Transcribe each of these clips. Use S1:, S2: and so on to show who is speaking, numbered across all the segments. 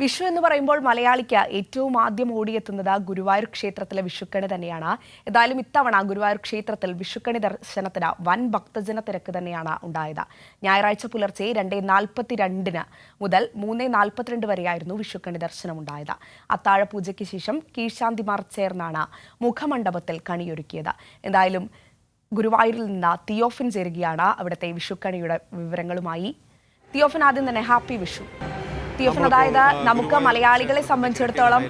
S1: വിഷു എന്ന് പറയുമ്പോൾ മലയാളിക്ക് ഏറ്റവും ആദ്യം ഓടിയെത്തുന്നത് ഗുരുവായൂർ ക്ഷേത്രത്തിലെ വിഷുക്കണി തന്നെയാണ്. ഏതായാലും ഇത്തവണ ഗുരുവായൂർ ക്ഷേത്രത്തിൽ വിഷുക്കണി ദർശനത്തിന് വൻ ഭക്തജന തിരക്ക് തന്നെയാണ് ഉണ്ടായത്. ഞായറാഴ്ച പുലർച്ചെ രണ്ടേ നാൽപ്പത്തിരണ്ടിന് മുതൽ മൂന്ന് നാൽപ്പത്തിരണ്ട് വരെയായിരുന്നു വിഷുക്കണി ദർശനം ഉണ്ടായത്. അത്താഴ പൂജയ്ക്ക് ശേഷം കീഴ്ശാന്തിമാർ ചേർന്നാണ് മുഖമണ്ഡപത്തിൽ കണിയൊരുക്കിയത്. എന്തായാലും ഗുരുവായൂരിൽ നിന്ന് തിയോഫിൻ ചേരുകയാണ് അവിടുത്തെ വിഷുക്കണിയുടെ വിവരങ്ങളുമായി. തിയോഫിൻ ആദ്യം തന്നെ ഹാപ്പി വിഷു. തിയോഫിൻ അതായത് നമുക്ക് മലയാളികളെ സംബന്ധിച്ചിടത്തോളം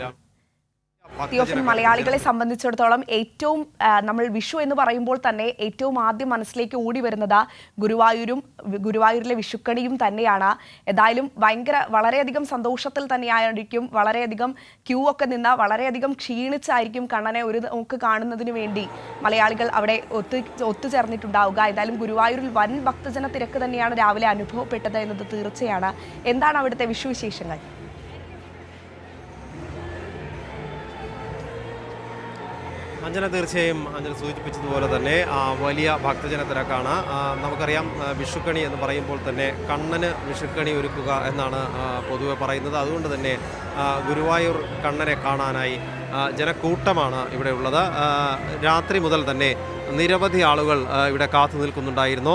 S1: തിയോഫിൻ മലയാളികളെ സംബന്ധിച്ചിടത്തോളം ഏറ്റവും നമ്മൾ വിഷു എന്ന് പറയുമ്പോൾ തന്നെ ഏറ്റവും ആദ്യം മനസ്സിലേക്ക് ഓടി വരുന്നത് ഗുരുവായൂരും ഗുരുവായൂരിലെ വിഷുക്കണിയും തന്നെയാണ്. ഏതായാലും ഭയങ്കര വളരെയധികം സന്തോഷത്തിൽ തന്നെയായിരിക്കും വളരെയധികം ക്യൂ ഒക്കെ നിന്ന് വളരെയധികം ക്ഷീണിച്ചായിരിക്കും കണ്ണനെ ഒരു നമുക്ക് കാണുന്നതിന് വേണ്ടി മലയാളികൾ അവിടെ ഒത്തു ഒത്തുചേർന്നിട്ടുണ്ടാവുക. ഏതായാലും ഗുരുവായൂരിൽ വൻ ഭക്തജന തിരക്ക് തന്നെയാണ് രാവിലെ അനുഭവപ്പെട്ടത് എന്നത് തീർച്ചയാണ്. എന്താണ് അവിടുത്തെ വിഷു
S2: അഞ്ജന തീർച്ചയായും അഞ്ജന സൂചിപ്പിച്ചതുപോലെ തന്നെ വലിയ ഭക്തജന തിരക്കാണ് നമുക്കറിയാം വിഷുക്കണി എന്ന് പറയുമ്പോൾ തന്നെ കണ്ണന് വിഷുക്കണി ഒരുക്കുക എന്നാണ് പൊതുവെ പറയുന്നത്. അതുകൊണ്ട് തന്നെ ഗുരുവായൂർ കണ്ണനെ കാണാനായി ജനക്കൂട്ടമാണ് ഇവിടെ ഉള്ളത്. രാത്രി മുതൽ തന്നെ നിരവധി ആളുകൾ ഇവിടെ കാത്തു നിൽക്കുന്നുണ്ടായിരുന്നു.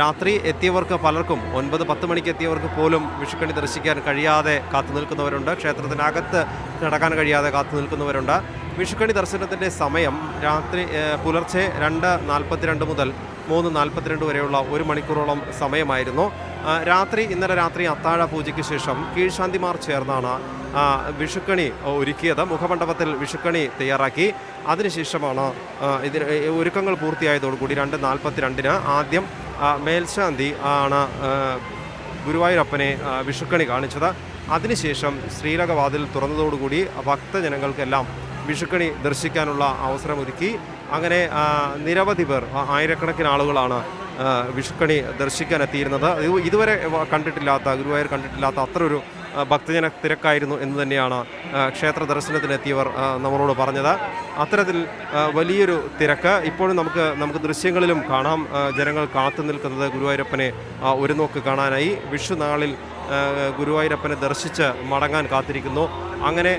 S2: രാത്രി എത്തിയവർക്ക് പലർക്കും ഒൻപത് പത്ത് മണിക്ക് എത്തിയവർക്ക് പോലും വിഷുക്കണി ദർശിക്കാൻ കഴിയാതെ കാത്തു നിൽക്കുന്നവരുണ്ട്. ക്ഷേത്രത്തിനകത്ത് നടക്കാൻ കഴിയാതെ കാത്തു നിൽക്കുന്നവരുണ്ട്. വിഷുക്കണി ദർശനത്തിന്റെ സമയം രാത്രി പുലർച്ചെ രണ്ട് നാൽപ്പത്തിരണ്ട് മുതൽ മൂന്ന് നാൽപ്പത്തിരണ്ട് വരെയുള്ള ഒരു മണിക്കൂറോളം സമയമായിരുന്നു. രാത്രി ഇന്നലെ രാത്രി അത്താഴ പൂജയ്ക്ക് ശേഷം കീഴ്ശാന്തിമാർ ചേർന്നാണ് വിഷുക്കണി ഒരുക്കിയത്. മുഖമണ്ഡപത്തിൽ വിഷുക്കണി തയ്യാറാക്കി. അതിനുശേഷമാണ് ഇതിന് ഒരുക്കങ്ങൾ പൂർത്തിയായതോടുകൂടി രണ്ട് നാൽപ്പത്തിരണ്ടിന് ആദ്യം മേൽശാന്തി ആണ് ഗുരുവായൂരപ്പനെ വിഷുക്കണി കാണിച്ചത്. അതിനുശേഷം ശ്രീലകവാതിൽ തുറന്നതോടുകൂടി ഭക്തജനങ്ങൾക്കെല്ലാം വിഷുക്കണി ദർശിക്കാനുള്ള അവസരമൊരുക്കി. അങ്ങനെ നിരവധി പേർ ആയിരക്കണക്കിന് ആളുകളാണ് വിഷുക്കണി ദർശിക്കാൻ എത്തിയിരുന്നത്. ഇതുവരെ കണ്ടിട്ടില്ലാത്ത ഗുരുവായൂർ കണ്ടിട്ടില്ലാത്ത അത്ര ഒരു ആ, ഭക്തജന തിരക്കായിരുന്നു എന്ന് തന്നെയാണ് ക്ഷേത്ര ദർശനത്തിനെത്തിയവർ നമ്മളോട് പറഞ്ഞത്. അത്തരത്തിൽ വലിയൊരു തിരക്ക്. ഇപ്പോഴും നമുക്ക് നമുക്ക് ദൃശ്യങ്ങളിലും കാണാം. ജനങ്ങൾ കാത്തു നിൽക്കുന്നത് ഗുരുവായൂരപ്പനെ ഒരു നോക്ക് കാണാനായി. വിഷു നാളിൽ ഗുരുവായൂരപ്പനെ ദർശിച്ച് മടങ്ങാൻ കാത്തിരിക്കുന്നു. അങ്ങനെ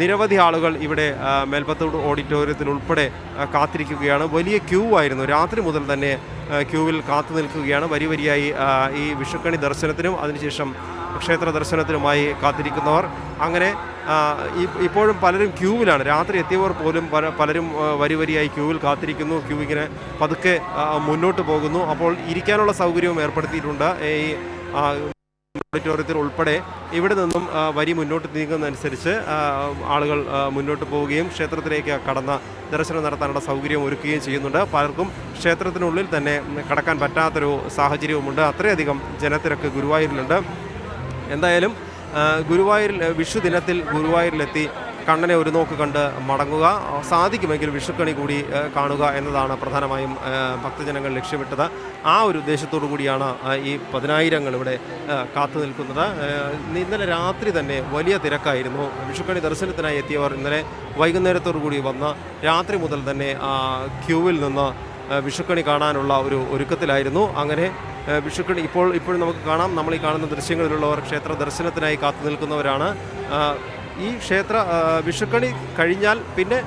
S2: നിരവധി ആളുകൾ ഇവിടെ ആ, മേൽപ്പത്തൂർ ഓഡിറ്റോറിയത്തിൽ ഉൾപ്പെടെ കാത്തിരിക്കുകയാണ്. വലിയ ക്യൂ ആയിരുന്നു. രാത്രി മുതൽ തന്നെ ക്യൂവിൽ കാത്തു നിൽക്കുകയാണ്. വരി വരിയായി ഈ വിഷുക്കണി ദർശനത്തിനും അതിനുശേഷം ക്ഷേത്ര ദർശനത്തിനുമായി കാത്തിരിക്കുന്നവർ. അങ്ങനെ ഇപ്പോഴും പലരും ക്യൂവിലാണ്. രാത്രി എത്തിയവർ പോലും പല പലരും വരി വരിയായി ക്യൂവിൽ കാത്തിരിക്കുന്നു. ക്യൂ ഇങ്ങനെ പതുക്കെ മുന്നോട്ട് പോകുന്നു. അപ്പോൾ ഇരിക്കാനുള്ള സൗകര്യവും ഏർപ്പെടുത്തിയിട്ടുണ്ട്. ഈ ഓഡിറ്റോറിയത്തിൽ ഉൾപ്പെടെ ഇവിടെ നിന്നും വരി മുന്നോട്ട് നീങ്ങുന്നതനുസരിച്ച് ആളുകൾ മുന്നോട്ട് പോവുകയും ക്ഷേത്രത്തിലേക്ക് കടന്ന ദർശനം നടത്താനുള്ള സൗകര്യം ഒരുക്കുകയും ചെയ്യുന്നുണ്ട്. പലർക്കും ക്ഷേത്രത്തിനുള്ളിൽ തന്നെ കടക്കാൻ പറ്റാത്തൊരു സാഹചര്യവുമുണ്ട്. അത്രയധികം ജനത്തിരക്ക് ഗുരുവായൂരിലുണ്ട്. എന്തായാലും ഗുരുവായൂരിൽ വിഷു ദിനത്തിൽ ഗുരുവായൂരിലെത്തി കണ്ണനെ ഒരു നോക്ക് കണ്ട് മടങ്ങുക. സാധിക്കുമെങ്കിൽ വിഷുക്കണി കൂടി കാണുക എന്നതാണ് പ്രധാനമായും ഭക്തജനങ്ങൾ ലക്ഷ്യമിട്ടത്. ആ ഒരു ഉദ്ദേശത്തോടു കൂടിയാണ് ഈ പതിനായിരങ്ങൾ ഇവിടെ കാത്തു നിൽക്കുന്നത്. ഇന്നലെ രാത്രി തന്നെ വലിയ തിരക്കായിരുന്നു. വിഷുക്കണി ദർശനത്തിനായി എത്തിയവർ ഇന്നലെ വൈകുന്നേരത്തോടു കൂടി വന്ന് രാത്രി മുതൽ തന്നെ ക്യൂവിൽ നിന്ന് വിഷുക്കണി കാണാനുള്ള ഒരു ഒരുക്കത്തിലായിരുന്നു. അങ്ങനെ വിഷുക്കണി ഇപ്പോൾ ഇപ്പോഴും നമുക്ക് കാണാം. നമ്മൾ ഈ കാണുന്ന ദൃശ്യങ്ങളിലുള്ളവർ ക്ഷേത്ര ദർശനത്തിനായി കാത്തു നിൽക്കുന്നവരാണ്. ഈ ക്ഷേത്ര വിഷുക്കണി കഴിഞ്ഞാൽ പിന്നെ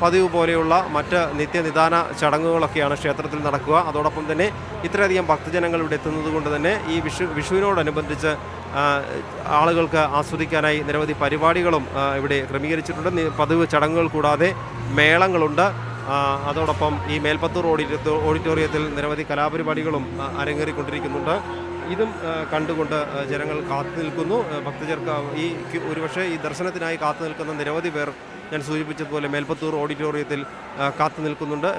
S2: പതിവ് പോലെയുള്ള മറ്റ് നിത്യനിദാന ചടങ്ങുകളൊക്കെയാണ് ക്ഷേത്രത്തിൽ നടക്കുക. അതോടൊപ്പം തന്നെ ഇത്രയധികം ഭക്തജനങ്ങൾ ഇവിടെ എത്തുന്നത് കൊണ്ട് തന്നെ ഈ വിഷു വിഷുവിനോടനുബന്ധിച്ച് ആളുകൾക്ക് ആസ്വദിക്കാനായി നിരവധി പരിപാടികളും ഇവിടെ ക്രമീകരിച്ചിട്ടുണ്ട്. പതിവ് ചടങ്ങുകൾ കൂടാതെ മേളങ്ങളുണ്ട്. അതോടൊപ്പം ഈ മേൽപ്പത്തൂർ ഓഡിറ്റോ ഓഡിറ്റോറിയത്തിൽ നിരവധി കലാപരിപാടികളും അരങ്ങേറിക്കൊണ്ടിരിക്കുന്നുണ്ട്. ഇതും കണ്ടുകൊണ്ട് ജനങ്ങൾ കാത്തു നിൽക്കുന്നു. ഭക്തജർക്ക് ഈ ഒരുപക്ഷെ ഈ ദർശനത്തിനായി കാത്തു നിൽക്കുന്ന നിരവധി പേർ ഞാൻ സൂചിപ്പിച്ചതുപോലെ മേൽപ്പത്തൂർ ഓഡിറ്റോറിയത്തിൽ കാത്തു നിൽക്കുന്നുണ്ട്.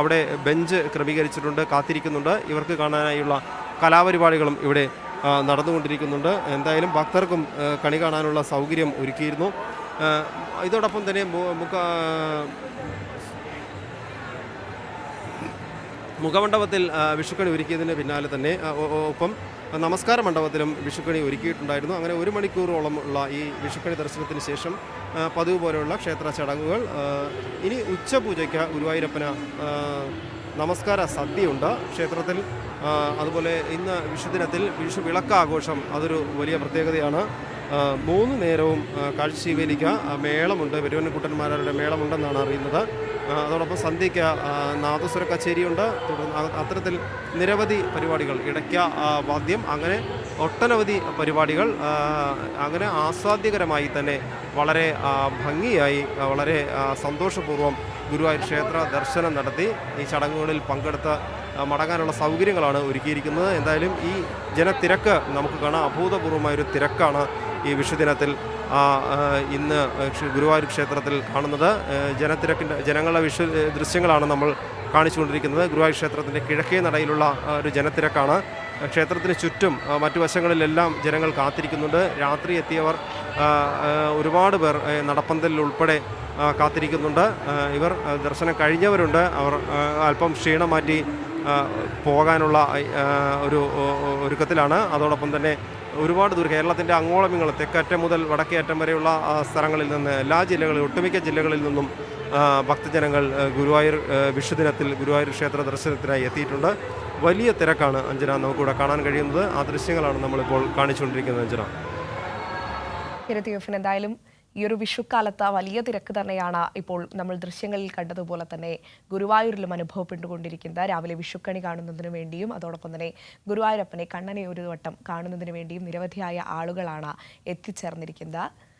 S2: അവിടെ ബെഞ്ച് ക്രമീകരിച്ചിട്ടുണ്ട് കാത്തിരിക്കുന്നുണ്ട്. ഇവർക്ക് കാണാനായുള്ള കലാപരിപാടികളും ഇവിടെ നടന്നുകൊണ്ടിരിക്കുന്നുണ്ട്. എന്തായാലും ഭക്തർക്കും കണി കാണാനുള്ള സൗകര്യം ഒരുക്കിയിരുന്നു. ഇതോടൊപ്പം തന്നെ മുഖമണ്ഡപത്തിൽ വിഷുക്കണി ഒരുക്കിയതിന് പിന്നാലെ തന്നെ ഒപ്പം നമസ്കാര മണ്ഡപത്തിലും വിഷുക്കണി ഒരുക്കിയിട്ടുണ്ടായിരുന്നു. അങ്ങനെ ഒരു മണിക്കൂറോളം ഉള്ള ഈ വിഷുക്കണി ദർശനത്തിന് ശേഷം പതിവ് പോലെയുള്ള ക്ഷേത്ര ചടങ്ങുകൾ ഇനി ഉച്ചപൂജയ്ക്ക് ഗുരുവായൂരപ്പന നമസ്കാര സദ്യയുണ്ട്. ക്ഷേത്രത്തിൽ അതുപോലെ ഇന്ന് വിഷുദിനത്തിൽ വിഷു വിളക്കാഘോഷം അതൊരു വലിയ പ്രത്യേകതയാണ്. മൂന്ന് നേരവും കാഴ്ച മേളമുണ്ട്. പെരുവനക്കുട്ടന്മാരുടെ മേളമുണ്ടെന്നാണ് അറിയുന്നത്. അതോടൊപ്പം സന്ധ്യയ്ക്ക് നാദസ്വര കച്ചേരിയുണ്ട്. തുടർന്ന് അത്തരത്തിൽ നിരവധി പരിപാടികൾ ഇടയ്ക്ക വാദ്യം അങ്ങനെ ഒട്ടനവധി പരിപാടികൾ അങ്ങനെ ആസ്വാദ്യകരമായി തന്നെ വളരെ ഭംഗിയായി വളരെ സന്തോഷപൂർവം ഗുരുവായൂർ ക്ഷേത്ര ദർശനം നടത്തി. ഈ ചടങ്ങുകളിൽ പങ്കെടുത്ത് മടങ്ങാനുള്ള സൗകര്യങ്ങളാണ് ഒരുക്കിയിരിക്കുന്നത്. എന്തായാലും ഈ ജനത്തിരക്ക് നമുക്ക് കാണാം. അഭൂതപൂർവമായ ഒരു തിരക്കാണ് ഈ വിഷുദിനത്തിൽ ഇന്ന് ഗുരുവായൂർ ക്ഷേത്രത്തിൽ കാണുന്നത്. ജനത്തിരക്കിന്റെ ജനങ്ങളുടെ വിഷു ദൃശ്യങ്ങളാണ് നമ്മൾ കാണിച്ചുകൊണ്ടിരിക്കുന്നത്. ഗുരുവായൂർ ക്ഷേത്രത്തിന്റെ കിഴക്കേ നടയിലുള്ള ഒരു ജനത്തിരക്കാണ്. ക്ഷേത്രത്തിന് ചുറ്റും മറ്റു വശങ്ങളിലെല്ലാം ജനങ്ങൾ കാത്തിരിക്കുന്നുണ്ട്. രാത്രി എത്തിയവർ ഒരുപാട് പേർ നടപ്പന്തലിൽ ഉൾപ്പെടെ കാത്തിരിക്കുന്നുണ്ട്. ഇവർ ദർശനം കഴിഞ്ഞവരുണ്ട്. അവർ അല്പം ക്ഷീണം മാറ്റി പോകാനുള്ള ഒരു ഒരുക്കത്തിലാണ്. അതോടൊപ്പം തന്നെ ഒരുപാട് ദൂരം കേരളത്തിന്റെ അങ്ങോളം ഇങ്ങോളം തെക്കറ്റം മുതൽ വടക്കേ അറ്റം വരെയുള്ള സ്ഥലങ്ങളിൽ നിന്ന് എല്ലാ ജില്ലകളിലും ഒട്ടുമിക്ക ജില്ലകളിൽ നിന്നും ഭക്തജനങ്ങൾ ഗുരുവായൂർ വിഷുദിനത്തിൽ ഗുരുവായൂർ ക്ഷേത്ര ദർശനത്തിനായി എത്തിയിട്ടുണ്ട്. വലിയ തിരക്കാണ് അഞ്ജന നമുക്കിവിടെ കാണാൻ കഴിയുന്നത്. ആ ദൃശ്യങ്ങളാണ് നമ്മളിപ്പോൾ കാണിച്ചുകൊണ്ടിരിക്കുന്നത് അഞ്ജന.
S1: എന്തായാലും ഈ ഒരു വിഷുക്കാലത്ത് വലിയ തിരക്ക് തന്നെയാണ് ഇപ്പോൾ നമ്മൾ ദൃശ്യങ്ങളിൽ കണ്ടതുപോലെ തന്നെ ഗുരുവായൂരിലും അനുഭവപ്പെട്ടുകൊണ്ടിരിക്കുന്നത്. രാവിലെ വിഷുക്കണി കാണുന്നതിന് വേണ്ടിയും അതോടൊപ്പം തന്നെ ഗുരുവായൂരപ്പനെ കണ്ണനെ ഒരു വട്ടം കാണുന്നതിന് വേണ്ടിയും നിരവധിയായ ആളുകളാണ് എത്തിച്ചേർന്നിരിക്കുന്നത്.